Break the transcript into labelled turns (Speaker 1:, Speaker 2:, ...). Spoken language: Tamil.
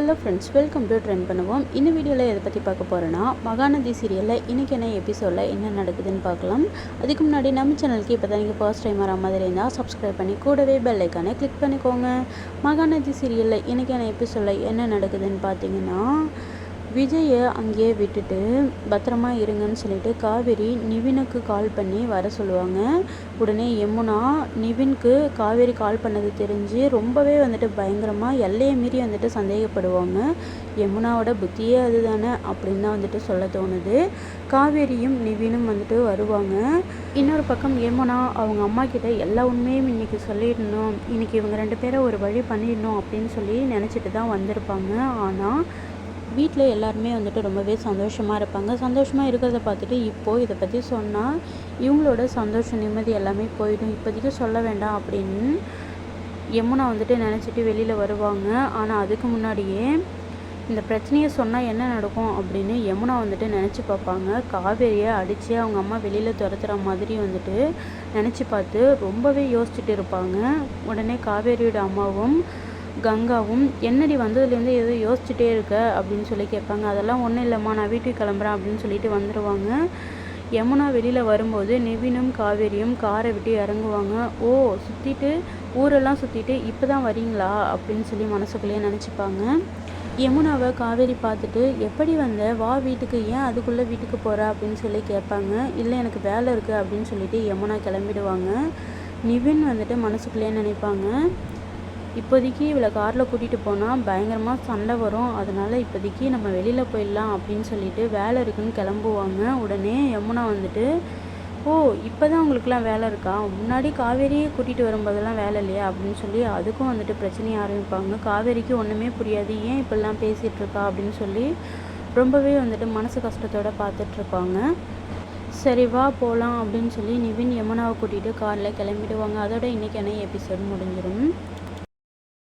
Speaker 1: Hello friends welcome to trend பண்ணுவோம் இந்த வீடியோவில் எதை பற்றி பார்க்க போகிறோன்னா மகாநதி சீரியலில் இன்றைக்கி என்ன எபிசோடில் என்ன நடக்குதுன்னு பார்க்கலாம். அதுக்கு முன்னாடி நம்ம சேனலுக்கு இப்போ தான் நீங்கள் ஃபர்ஸ்ட் டைம் வர மாதிரி இருந்தால் சப்ஸ்கிரைப் பண்ணி கூடவே பெல் ஐக்கானை கிளிக் பண்ணிக்கோங்க. மகாநதி சீரியலில் இன்றைக்கி என்ன எபிசோடில் என்ன நடக்குதுன்னு பார்த்தீங்கன்னா விஜயை அங்கேயே விட்டுட்டு பத்திரமா இருங்கன்னு சொல்லிட்டு காவேரி நிவினுக்கு கால் பண்ணி வர சொல்லுவாங்க. உடனே யமுனா நிவின்க்கு காவேரி கால் பண்ணது தெரிஞ்சு ரொம்பவே வந்துட்டு பயங்கரமாக எல்லையை மீறி வந்துட்டு சந்தேகப்படுவாங்க. யமுனாவோட புத்தியே அதுதானே? அப்படின்னு தான் வந்துட்டு சொல்ல தோணுது. காவேரியும் நிவினும் வந்துட்டு வருவாங்க. இன்னொரு பக்கம் யமுனா அவங்க அம்மா கிட்ட எல்லா உண்மையும் இன்னைக்கு சொல்லிடணும். இன்னைக்கு இவங்க ரெண்டு பேரை ஒரு வழி பண்ணிடணும் அப்படின்னு சொல்லி நினச்சிட்டு தான் வந்திருப்பாங்க. ஆனால் வீட்டில் எல்லாருமே வந்துட்டு ரொம்பவே சந்தோஷமாக இருப்பாங்க. சந்தோஷமாக இருக்கிறத பார்த்துட்டு இப்போது இதை பற்றி சொன்னால் இவங்களோட சந்தோஷம் நிம்மதி எல்லாமே போயிடும். இப்போதைக்கு சொல்ல வேண்டாம் அப்படின்னு யமுனா வந்துட்டு நினச்சிட்டு வெளியில் வருவாங்க. ஆனால் அதுக்கு முன்னாடியே இந்த பிரச்சனையை சொன்னால் என்ன நடக்கும் அப்படின்னு யமுனா வந்துட்டு நினச்சி பார்ப்பாங்க. காவேரியை அடித்து அவங்க அம்மா வெளியில் துரத்துகிற மாதிரி வந்துட்டு நினச்சி பார்த்து ரொம்பவே யோசிச்சுட்டு இருப்பாங்க. உடனே காவேரியோட அம்மாவும் கங்காவும் என்னடி வந்ததுலேருந்து ஏதோ யோசிச்சுட்டே இருக்க? அப்படின்னு சொல்லி கேட்பாங்க. அதெல்லாம் ஒன்றும் இல்லைம்மா நான் வீட்டுக்கு கிளம்புறேன் அப்படின்னு சொல்லிட்டு வந்துடுவாங்க யமுனா வெளியில் வரும்போது நிவினும் காவேரியும் காரை விட்டு இறங்குவாங்க. ஓ சுற்றிட்டு ஊரெல்லாம் சுற்றிட்டு இப்போ தான் வரீங்களா அப்படின்னு சொல்லி மனசுக்குள்ளேயே நினச்சிப்பாங்க. யமுனாவை காவேரி பார்த்துட்டு எப்படி வந்த? வா வீட்டுக்கு ஏன் அதுக்குள்ளே வீட்டுக்கு போகிற அப்படின்னு சொல்லி கேட்பாங்க. இல்லை எனக்கு வேலை இருக்குது அப்படின்னு சொல்லிட்டு யமுனா கிளம்பிடுவாங்க. நிவின் வந்துட்டு மனசுக்குள்ளேயே நினைப்பாங்க. இப்போதைக்கு இவளை காரில் கூட்டிகிட்டு போனால் பயங்கரமாக சண்டை வரும். அதனால் இப்போதைக்கு நம்ம வெளியில் போயிடலாம் அப்படின்னு சொல்லிட்டு வேலை இருக்குன்னு கிளம்புவாங்க. உடனே யமுனா வந்துட்டு ஓ இப்போ தான் உங்களுக்குலாம் வேலை இருக்கா? முன்னாடி காவேரியை கூட்டிகிட்டு வரும்போதெல்லாம் வேலை இல்லையா? அப்படின்னு சொல்லி அதுக்கும் வந்துட்டு பிரச்சனையை ஆரம்பிப்பாங்க. காவேரிக்கு ஒன்றுமே புரியாது. ஏன் இப்படிலாம் பேசிகிட்டு இருக்கா? அப்படின்னு சொல்லி ரொம்பவே வந்துட்டு மனசு கஷ்டத்தோடு பார்த்துட்ருப்பாங்க சரி வா போகலாம் அப்படின்னு சொல்லி நிவின் யமுனாவை கூட்டிகிட்டு காரில் கிளம்பிடுவாங்க. அதோட இன்றைக்கான எபிசோட் முடிஞ்சிடும்